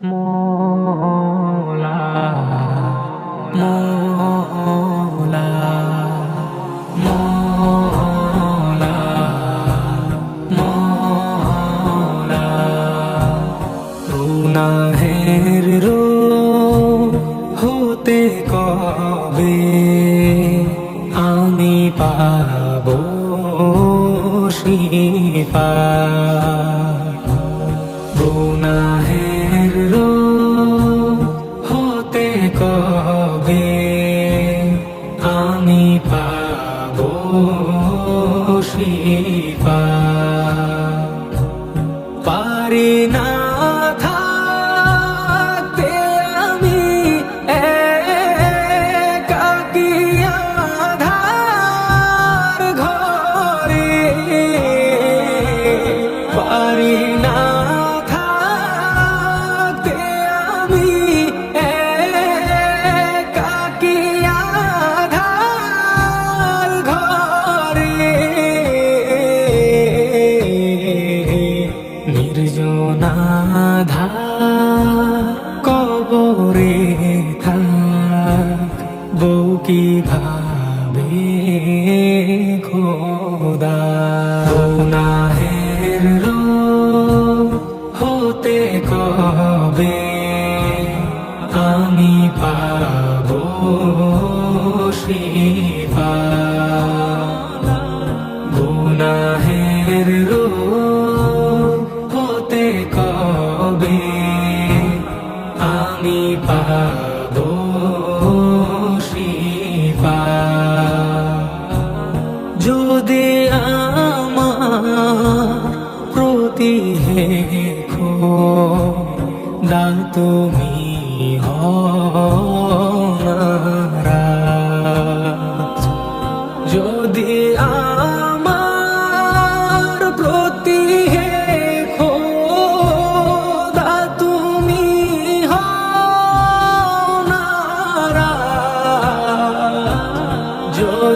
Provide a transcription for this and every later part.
মোলা মোলা মোলা মোলা গুনাহের রো হতে কবে আমি পাবো শিপা পারি না নির্জনাধা কবরে থাক বউ কি ভাবে খোদা? যদি আমার প্রতি হেখো দা তুমি। যদি আমার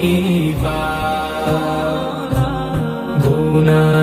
শিবা গুনাহের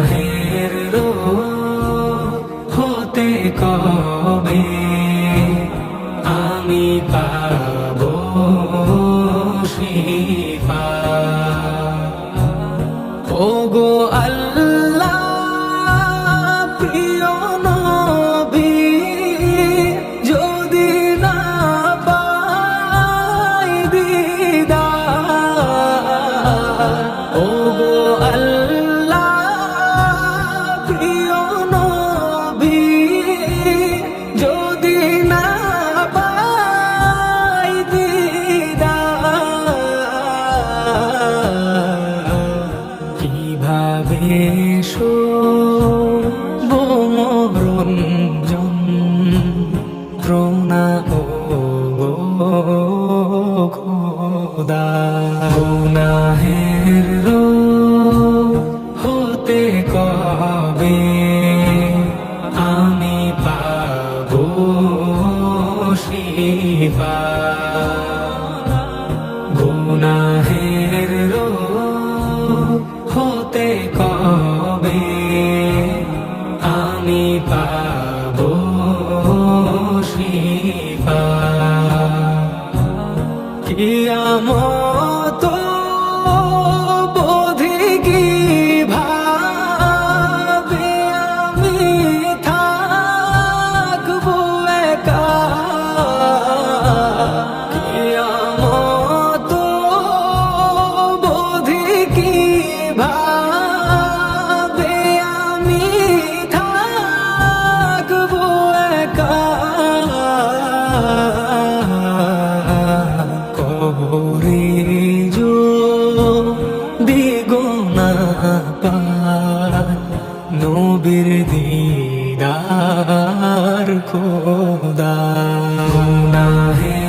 যন্ত্রণা ও খোদা গুনাহের হতে কবে আমি পাবো শিবা গুনাহের দিদার খোদা। গুনাহে